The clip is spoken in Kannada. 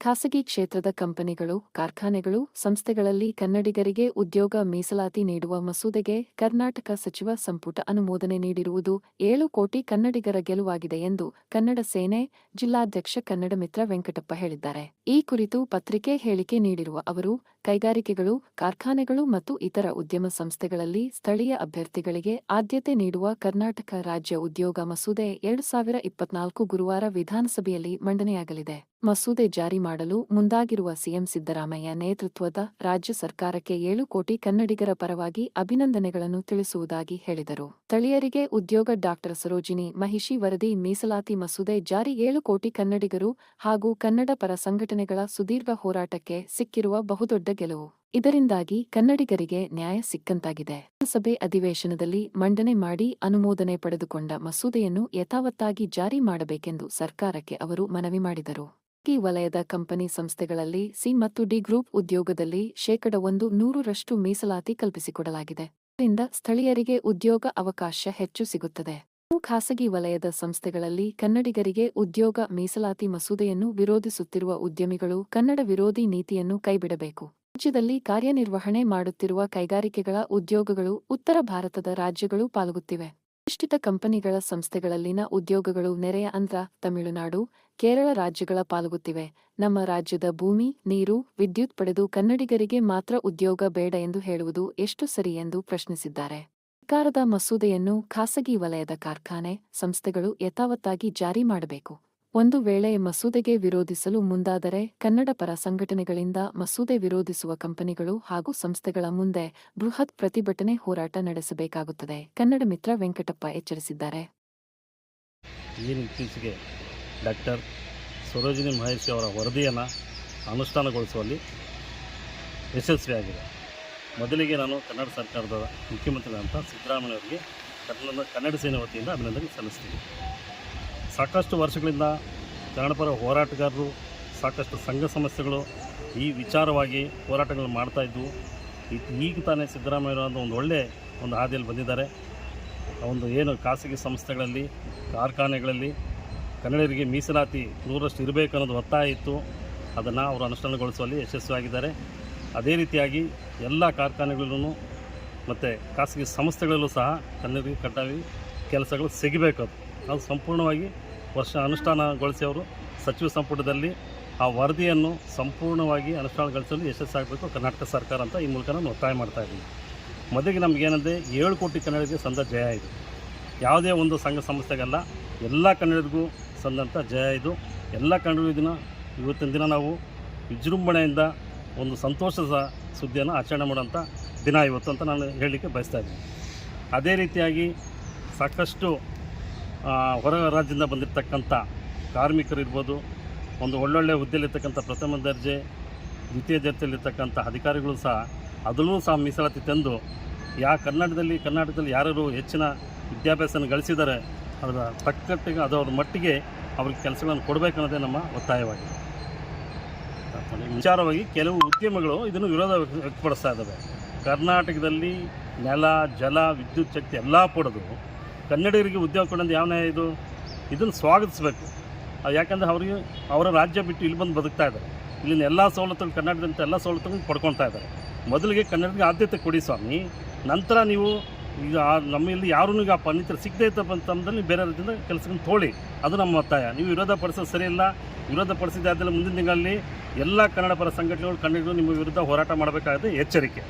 ಖಾಸಗಿ ಕ್ಷೇತ್ರದ ಕಂಪನಿಗಳು, ಕಾರ್ಖಾನೆಗಳು, ಸಂಸ್ಥೆಗಳಲ್ಲಿ ಕನ್ನಡಿಗರಿಗೆ ಉದ್ಯೋಗ ಮೀಸಲಾತಿ ನೀಡುವ ಮಸೂದೆಗೆ ಕರ್ನಾಟಕ ಸಚಿವ ಸಂಪುಟ ಅನುಮೋದನೆ ನೀಡಿರುವುದು ಏಳು ಕೋಟಿ ಕನ್ನಡಿಗರ ಗೆಲುವಾಗಿದೆ ಎಂದು ಕನ್ನಡ ಸೇನೆ ಜಿಲ್ಲಾಧ್ಯಕ್ಷ ಕನ್ನಡ ಮಿತ್ರ ವೆಂಕಟಪ್ಪ ಹೇಳಿದ್ದಾರೆ. ಈ ಕುರಿತು ಪತ್ರಿಕೆ ಹೇಳಿಕೆ ನೀಡಿರುವ ಅವರು, ಕೈಗಾರಿಕೆಗಳು, ಕಾರ್ಖಾನೆಗಳು ಮತ್ತು ಇತರ ಉದ್ಯಮ ಸಂಸ್ಥೆಗಳಲ್ಲಿ ಸ್ಥಳೀಯ ಅಭ್ಯರ್ಥಿಗಳಿಗೆ ಆದ್ಯತೆ ನೀಡುವ ಕರ್ನಾಟಕ ರಾಜ್ಯ ಉದ್ಯೋಗ ಮಸೂದೆ ಎರಡು ಸಾವಿರ ಇಪ್ಪತ್ನಾಲ್ಕು ಗುರುವಾರ ವಿಧಾನಸಭೆಯಲ್ಲಿ ಮಂಡನೆಯಾಗಲಿದೆ. ಮಸೂದೆ ಜಾರಿ ಮಾಡಲು ಮುಂದಾಗಿರುವ ಸಿಎಂ ಸಿದ್ದರಾಮಯ್ಯ ನೇತೃತ್ವದ ರಾಜ್ಯ ಸರ್ಕಾರಕ್ಕೆ ಏಳು ಕೋಟಿ ಕನ್ನಡಿಗರ ಪರವಾಗಿ ಅಭಿನಂದನೆಗಳನ್ನು ತಿಳಿಸುವುದಾಗಿ ಹೇಳಿದರು. ಸ್ಥಳೀಯರಿಗೆ ಉದ್ಯೋಗ ಡಾಕ್ಟರ್ ಸರೋಜಿನಿ, ಮಹಿಷಿ ವರದಿ, ಮೀಸಲಾತಿ ಮಸೂದೆ ಜಾರಿ ಏಳು ಕೋಟಿ ಕನ್ನಡಿಗರು ಹಾಗೂ ಕನ್ನಡ ಪರ ಸಂಘಟನೆಗಳ ಸುದೀರ್ಘ ಹೋರಾಟಕ್ಕೆ ಸಿಕ್ಕಿರುವ ಬಹುದೊಡ್ಡ ಗೆಲುವು. ಇದರಿಂದಾಗಿ ಕನ್ನಡಿಗರಿಗೆ ನ್ಯಾಯ ಸಿಕ್ಕಂತಾಗಿದೆ. ಸಭೆ ಅಧಿವೇಶನದಲ್ಲಿ ಮಂಡನೆ ಮಾಡಿ ಅನುಮೋದನೆ ಪಡೆದುಕೊಂಡ ಮಸೂದೆಯನ್ನು ಯಥಾವತ್ತಾಗಿ ಜಾರಿ ಮಾಡಬೇಕೆಂದು ಸರ್ಕಾರಕ್ಕೆ ಅವರು ಮನವಿ ಮಾಡಿದರು. ಈ ವಲಯದ ಕಂಪನಿ ಸಂಸ್ಥೆಗಳಲ್ಲಿ ಸಿ ಮತ್ತು ಡಿ ಗ್ರೂಪ್ ಉದ್ಯೋಗದಲ್ಲಿ ಶೇಕಡ ಒಂದು ನೂರರಷ್ಟು ಮೀಸಲಾತಿ ಕಲ್ಪಿಸಿಕೊಡಲಾಗಿದೆ. ಇದರಿಂದ ಸ್ಥಳೀಯರಿಗೆ ಉದ್ಯೋಗ ಅವಕಾಶ ಹೆಚ್ಚು ಸಿಗುತ್ತದೆ. ಖಾಸಗಿ ವಲಯದ ಸಂಸ್ಥೆಗಳಲ್ಲಿ ಕನ್ನಡಿಗರಿಗೆ ಉದ್ಯೋಗ ಮೀಸಲಾತಿ ಮಸೂದೆಯನ್ನು ವಿರೋಧಿಸುತ್ತಿರುವ ಉದ್ಯಮಿಗಳು ಕನ್ನಡ ವಿರೋಧಿ ನೀತಿಯನ್ನು ಕೈಬಿಡಬೇಕು. ರಾಜ್ಯದಲ್ಲಿ ಕಾರ್ಯನಿರ್ವಹಣೆ ಮಾಡುತ್ತಿರುವ ಕೈಗಾರಿಕೆಗಳ ಉದ್ಯೋಗಗಳು ಉತ್ತರ ಭಾರತದ ರಾಜ್ಯಗಳು ಪಾಲ್ಗೊತ್ತಿವೆ ಪ್ರತಿಷ್ಠಿತ ಕಂಪನಿಗಳ ಸಂಸ್ಥೆಗಳಲ್ಲಿನ ಉದ್ಯೋಗಗಳು ನೆರೆಯ ಅಂದ್ರ ತಮಿಳುನಾಡು, ಕೇರಳ ರಾಜ್ಯಗಳ ಪಾಲ್ಗೊತ್ತಿವೆ. ನಮ್ಮ ರಾಜ್ಯದ ಭೂಮಿ, ನೀರು, ವಿದ್ಯುತ್ ಪಡೆದು ಕನ್ನಡಿಗರಿಗೆ ಮಾತ್ರ ಉದ್ಯೋಗ ಬೇಡ ಎಂದು ಹೇಳುವುದು ಎಷ್ಟು ಸರಿ ಎಂದು ಪ್ರಶ್ನಿಸಿದ್ದಾರೆ. ಸರ್ಕಾರದ ಮಸೂದೆಯನ್ನು ಖಾಸಗಿ ವಲಯದ ಕಾರ್ಖಾನೆ ಸಂಸ್ಥೆಗಳು ಯಥಾವತ್ತಾಗಿ ಜಾರಿ ಮಾಡಬೇಕು. ಒಂದು ವೇಳೆ ಮಸೂದೆಗೆ ವಿರೋಧಿಸಲು ಮುಂದಾದರೆ ಕನ್ನಡ ಪರ ಸಂಘಟನೆಗಳಿಂದ ಮಸೂದೆ ವಿರೋಧಿಸುವ ಕಂಪನಿಗಳು ಹಾಗೂ ಸಂಸ್ಥೆಗಳ ಮುಂದೆ ಬೃಹತ್ ಪ್ರತಿಭಟನೆ ಹೋರಾಟ ನಡೆಸಬೇಕಾಗುತ್ತದೆ, ಕನ್ನಡ ಮಿತ್ರ ವೆಂಕಟಪ್ಪ ಎಚ್ಚರಿಸಿದ್ದಾರೆ. ಏನು ಇತ್ತೀಚೆಗೆ ಡಾಕ್ಟರ್ ಸರೋಜಿನಿ ಮಹೇಶ್ ಅವರ ವರದಿಯನ್ನು ಅನುಷ್ಠಾನಗೊಳಿಸುವಲ್ಲಿ ಯಶಸ್ವಿಯಾಗಿದೆ ಮೊದಲಿಗೆ ನಾನು ಕನ್ನಡ ಸರ್ಕಾರದ ಮುಖ್ಯಮಂತ್ರಿಗಳಂತ ಸಿದ್ದರಾಮಯ್ಯವರಿಗೆ ಕನ್ನಡ ಕನ್ನಡ ಸೇನೆ ವತಿಯಿಂದ ಅಭಿನಂದನೆ ಸಲ್ಲಿಸ್ತೀನಿ. ಸಾಕಷ್ಟು ವರ್ಷಗಳಿಂದ ಕನ್ನಡಪರ ಹೋರಾಟಗಾರರು, ಸಾಕಷ್ಟು ಸಂಘ ಸಮಸ್ಯೆಗಳು ಈ ವಿಚಾರವಾಗಿ ಹೋರಾಟಗಳನ್ನು ಮಾಡ್ತಾಯಿದ್ವು ಈಗ ತಾನೇ ಸಿದ್ದರಾಮಯ್ಯ ಒಂದು ಒಳ್ಳೆಯ ಒಂದು ಹಾದಿಯಲ್ಲಿ ಬಂದಿದ್ದಾರೆ. ಒಂದು ಏನು ಖಾಸಗಿ ಸಂಸ್ಥೆಗಳಲ್ಲಿ, ಕಾರ್ಖಾನೆಗಳಲ್ಲಿ ಕನ್ನಡಿಗರಿಗೆ ಮೀಸಲಾತಿ ನೂರರಷ್ಟು ಇರಬೇಕು ಅನ್ನೋದು ಒತ್ತಾಯ ಇತ್ತು. ಅದನ್ನು ಅವರು ಅನುಷ್ಠಾನಗೊಳಿಸುವಲ್ಲಿ ಯಶಸ್ವಿಯಾಗಿದ್ದಾರೆ. ಅದೇ ರೀತಿಯಾಗಿ ಎಲ್ಲ ಕಾರ್ಖಾನೆಗಳಲ್ಲೂ ಮತ್ತು ಖಾಸಗಿ ಸಂಸ್ಥೆಗಳಲ್ಲೂ ಸಹ ಕನ್ನಡಿಗರಿಗೆ ಕಡ್ಡಾಯ ಕೆಲಸಗಳು ಸಿಗಬೇಕು ಅದು. ಅದು ಸಂಪೂರ್ಣವಾಗಿ ವರ್ಷ ಅನುಷ್ಠಾನಗೊಳಿಸಿ ಅವರು ಸಚಿವ ಸಂಪುಟದಲ್ಲಿ ಆ ವರದಿಯನ್ನು ಸಂಪೂರ್ಣವಾಗಿ ಅನುಷ್ಠಾನಗೊಳಿಸಲು ಯಶಸ್ಸಾಗಬೇಕು ಕರ್ನಾಟಕ ಸರ್ಕಾರ ಅಂತ ಈ ಮೂಲಕ ನಾನು ಒತ್ತಾಯ ಮಾಡ್ತಾ ಇದ್ದೀನಿ. ಮೊದಲಿಗೆ ನಮಗೇನಂದರೆ ಏಳು ಕೋಟಿ ಕನ್ನಡಿಗೆ ಸಂದ ಜಯ ಇದು. ಯಾವುದೇ ಒಂದು ಸಂಘ ಸಂಸ್ಥೆಗಲ್ಲ, ಎಲ್ಲ ಕನ್ನಡಿಗೂ ಸಂದಂಥ ಜಯ ಇದು. ಎಲ್ಲ ಕನ್ನಡಿಗರ ದಿನ, ಇವತ್ತಿನ ದಿನ ನಾವು ವಿಜೃಂಭಣೆಯಿಂದ ಒಂದು ಸಂತೋಷದ ಸುದ್ದಿಯನ್ನು ಆಚರಣೆ ಮಾಡೋಂಥ ದಿನ ಇವತ್ತು ಅಂತ ನಾನು ಹೇಳಲಿಕ್ಕೆ ಬಯಸ್ತಾ ಇದ್ದೀನಿ. ಅದೇ ರೀತಿಯಾಗಿ ಸಾಕಷ್ಟು ಹೊರ ರಾಜ್ಯದಿಂದ ಬಂದಿರತಕ್ಕಂಥ ಕಾರ್ಮಿಕರಿರ್ಬೋದು ಒಂದು ಒಳ್ಳೊಳ್ಳೆ ಹುದ್ದೆಯಲ್ಲಿರ್ತಕ್ಕಂಥ ಪ್ರಥಮ ದರ್ಜೆ, ದ್ವಿತೀಯ ದರ್ಜೆಯಲ್ಲಿರ್ತಕ್ಕಂಥ ಅಧಿಕಾರಿಗಳು ಸಹ ಅದರಲ್ಲೂ ಸಹ ಮೀಸಲಾತಿ ತಂದು, ಯಾ ಕರ್ನಾಟಕದಲ್ಲಿ ಕರ್ನಾಟಕದಲ್ಲಿ ಯಾರ್ಯಾರು ಹೆಚ್ಚಿನ ವಿದ್ಯಾಭ್ಯಾಸನ ಗಳಿಸಿದ್ದಾರೆ ಅದರ ತಕ್ಕಟ್ಟಿಗೆ, ಅದು ಅವ್ರ ಮಟ್ಟಿಗೆ ಅವ್ರಿಗೆ ಕೆಲಸಗಳನ್ನು ಕೊಡಬೇಕನ್ನೋದೇ ನಮ್ಮ ಒತ್ತಾಯವಾಗಿದೆ. ವಿಚಾರವಾಗಿ ಕೆಲವು ಉದ್ಯಮಗಳು ಇದನ್ನು ವಿರೋಧ ವ್ಯಕ್ತ- ವ್ಯಕ್ತಪಡಿಸ್ತಾ ಇದ್ದಾವೆ. ಕರ್ನಾಟಕದಲ್ಲಿ ನೆಲ, ಜಲ, ವಿದ್ಯುತ್ ಶಕ್ತಿ ಎಲ್ಲ ಪಡೆದು ಕನ್ನಡಿಗರಿಗೆ ಉದ್ಯೋಗ ಕೊಡೋದು ಯಾವ ಇದು? ಇದನ್ನು ಸ್ವಾಗತಿಸಬೇಕು. ಯಾಕಂದರೆ ಅವರಿಗೆ ಅವರ ರಾಜ್ಯ ಬಿಟ್ಟು ಇಲ್ಲಿ ಬಂದು ಬದುಕ್ತಾ ಇದ್ದಾರೆ. ಇಲ್ಲಿನ ಎಲ್ಲ ಸವಲತ್ತುಗಳು ಕನ್ನಡದಂಥ ಎಲ್ಲ ಸವಲತ್ತುಗಳನ್ನು ಪಡ್ಕೊಳ್ತಾ ಇದ್ದಾರೆ. ಮೊದಲಿಗೆ ಕನ್ನಡಿಗೆ ಆದ್ಯತೆ ಕೊಡಿ ಸ್ವಾಮಿ. ನಂತರ ನೀವು ಈಗ ನಮ್ಮ ನಮ್ಮಲ್ಲಿ ಯಾರೂ ಆ ಪಂಡಿತರು ಸಿಗದೇ ಇತ್ತಪ್ಪ ನೀವು ಬೇರೆ ರೀತಿಯಿಂದ ಕೆಲಸಗಳನ್ನು ತೋಳಿ. ಅದು ನಮ್ಮ ಒತ್ತಾಯ. ನೀವು ವಿರೋಧ ಪಡಿಸೋದು ಸರಿಯಿಲ್ಲ ವಿರೋಧ ಪಡಿಸಿದ್ದಾದಲ್ಲಿ ಮುಂದಿನ ತಿಂಗಳಲ್ಲಿ ಎಲ್ಲ ಕನ್ನಡ ಪರ ಸಂಘಟನೆಗಳು ಕನ್ನಡಿಗರು ನಿಮ್ಮ ವಿರುದ್ಧ ಹೋರಾಟ ಮಾಡಬೇಕಾಗುತ್ತೆ. ಎಚ್ಚರಿಕೆ.